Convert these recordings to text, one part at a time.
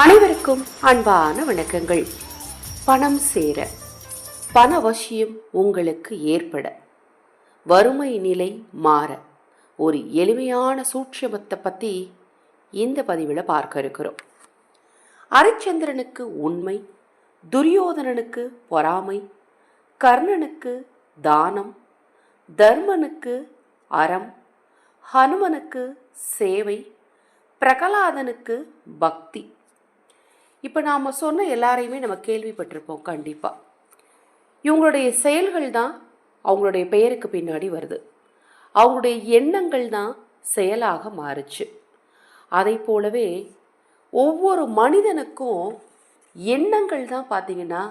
அனைவருக்கும் அன்பான வணக்கங்கள். பணம் சேர பண அவசியம் உங்களுக்கு ஏற்பட வறுமை நிலை மாற ஒரு எளிமையான சூட்சமத்தை பற்றி இந்த பதிவில் பார்க்க இருக்கிறோம். அரிச்சந்திரனுக்கு உண்மை துரியோதனனுக்கு பொறாமை கர்ணனுக்கு தானம் தர்மனுக்கு அறம் ஹனுமனுக்கு சேவை பிரகலாதனுக்கு பக்தி இப்போ நாம் சொன்ன எல்லாரையுமே நம்ம கேள்விப்பட்டிருப்போம் கண்டிப்பாக இவங்களுடைய செயல்கள் தான் அவங்களுடைய பெயருக்கு பின்னாடி வருது. அவங்களுடைய எண்ணங்கள் தான் செயலாக மாறுச்சு. அதை போலவே ஒவ்வொரு மனிதனுக்கும் எண்ணங்கள் தான் பார்த்தீங்கன்னா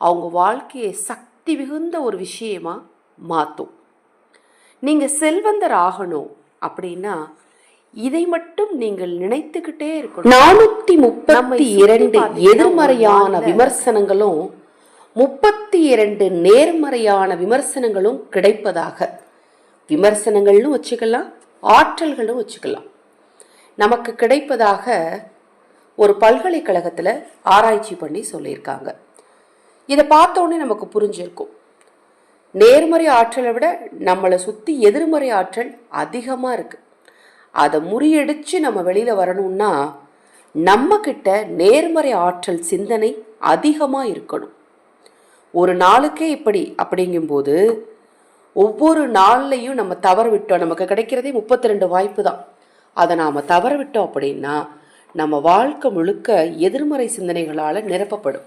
அவங்க வாழ்க்கையை சக்தி மிகுந்த ஒரு விஷயமாக மாற்றும் நீங்கள் செல்வந்தர் ஆகணும் அப்படின்னா இதை மட்டும் நீங்கள் நினைத்துக்கிட்டே இருக்கணும். நானூத்தி முப்பத்தி இரண்டு எதிர்மறையான விமர்சனங்களும் முப்பத்தி இரண்டு நேர்மறையான விமர்சனங்களும் கிடைப்பதாக. விமர்சனங்கள்னு வச்சுக்கலாம் ஆற்றல்களும் வச்சுக்கலாம். நமக்கு கிடைப்பதாக ஒரு பல்கலைக்கழகத்தில் ஆராய்ச்சி பண்ணி சொல்லியிருக்காங்க. இதை பார்த்தோன்னே நமக்கு புரிஞ்சிருக்கும். நேர்மறை ஆற்றலை விட நம்மளை சுற்றி எதிர்மறை ஆற்றல் அதிகமாக இருக்குது அதை முறியடிச்சு நம்ம வெளியில் வரணும்னா நம்மக்கிட்ட நேர்மறை ஆற்றல் சிந்தனை அதிகமாக இருக்கணும். ஒரு நாளுக்கே இப்படி அப்படிங்கும்போது ஒவ்வொரு நாள்லையும் நம்ம தவற விட்டோம். நமக்கு கிடைக்கிறதே முப்பத்தி ரெண்டு வாய்ப்பு தான். அதை நாம் தவற விட்டோம் அப்படின்னா நம்ம வாழ்க்கை முழுக்க எதிர்மறை சிந்தனைகளால் நிரப்பப்படும்.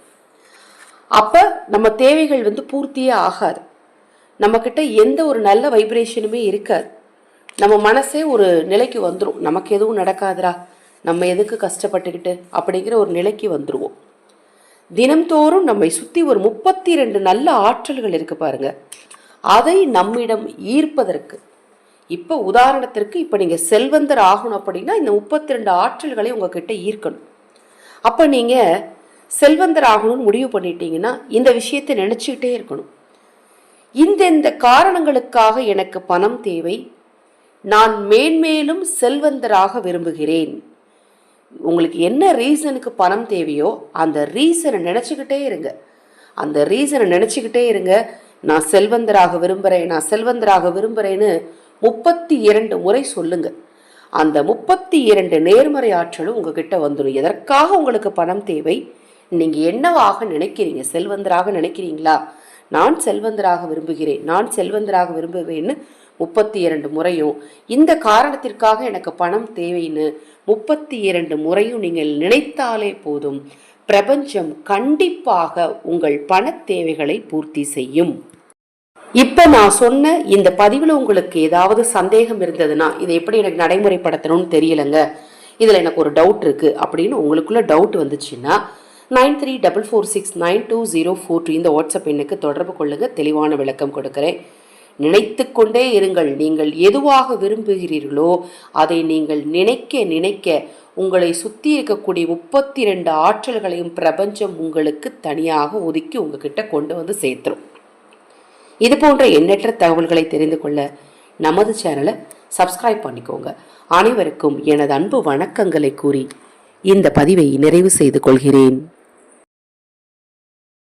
அப்போ நம்ம தேவைகள் வந்து பூர்த்தியே ஆகாது. நம்மக்கிட்ட எந்த ஒரு நல்ல வைப்ரேஷனுமே இருக்காது. நம்ம மனசே ஒரு நிலைக்கு வந்துடும் நமக்கு எதுவும் நடக்காதுடா. நம்ம எதுக்கு கஷ்டப்பட்டுக்கிட்டு அப்படிங்கிற ஒரு நிலைக்கு வந்துடுவோம் தினம்தோறும் நம்மை சுற்றி ஒரு முப்பத்தி ரெண்டு நல்ல ஆற்றல்கள் இருக்கு பாருங்க. அதை நம்மிடம் ஈர்ப்பதற்கு. இப்போ உதாரணத்திற்கு இப்போ நீங்கள் செல்வந்தர் ஆகணும் அப்படின்னா இந்த முப்பத்தி ரெண்டு ஆற்றல்களை உங்ககிட்ட ஈர்க்கணும். அப்போ நீங்கள் செல்வந்தர் ஆகணும்னு முடிவு பண்ணிட்டீங்கன்னா இந்த விஷயத்தை நினச்சிக்கிட்டே இருக்கணும். இந்தெந்த காரணங்களுக்காக எனக்கு பணம் தேவை நான் மேன்மேலும் செல்வந்தராக விரும்புகிறேன். உங்களுக்கு என்ன ரீசனுக்கு பணம் தேவையோ அந்த ரீசனை நினச்சிக்கிட்டே இருங்க. அந்த ரீசனை நினச்சிக்கிட்டே இருங்க. நான் செல்வந்தராக விரும்புகிறேன் நான் செல்வந்தராக விரும்புகிறேன்னு முப்பத்தி இரண்டு முறை சொல்லுங்க. அந்த முப்பத்தி இரண்டு நேர்மறை ஆற்றலும் உங்ககிட்ட வந்துடும். எதற்காக உங்களுக்கு பணம் தேவை? நீங்கள் என்னவாக நினைக்கிறீங்க? செல்வந்தராக நினைக்கிறீங்களா? நான் செல்வந்தராக விரும்புகிறேன். நான் செல்வந்தராக விரும்புவேன்னு முப்பத்தி இரண்டு முறையும். இந்த காரணத்திற்காக எனக்கு பணம் தேவைன்னு முப்பத்தி இரண்டு முறையும் நீங்கள் நினைத்தாலே போதும். பிரபஞ்சம் கண்டிப்பாக உங்கள் பண தேவைகளை பூர்த்தி செய்யும். இப்போ நான் சொன்ன இந்த பதிவில் உங்களுக்கு ஏதாவது சந்தேகம் இருந்ததுன்னா இதை எப்படி எனக்கு நடைமுறைப்படுத்தணும்னு தெரியலங்க. இதில் எனக்கு ஒரு டவுட் இருக்குது அப்படின்னு உங்களுக்குள்ள டவுட் வந்துச்சுன்னா nine three double four six nine two zero four two இந்த வாட்ஸ்அப் எண்ணுக்கு தொடர்பு கொள்ளுங்கள் தெளிவான விளக்கம் கொடுக்குறேன். நினைத்து கொண்டே இருங்கள். நீங்கள் எதுவாக விரும்புகிறீர்களோ அதை நீங்கள் நினைக்க நினைக்க உங்களை சுற்றி இருக்கக்கூடிய முப்பத்தி ரெண்டு ஆற்றல்களையும் பிரபஞ்சம் உங்களுக்கு தனியாக ஒதுக்கி உங்ககிட்ட கொண்டு வந்து சேர்த்துரும். இது போன்ற எண்ணற்ற தகவல்களை தெரிந்து கொள்ள நமது சேனலை சப்ஸ்கிரைப் பண்ணிக்கோங்க. அனைவருக்கும் எனது அன்பு வணக்கங்களை கூறி இந்த பதிவை நிறைவு செய்து கொள்கிறேன்.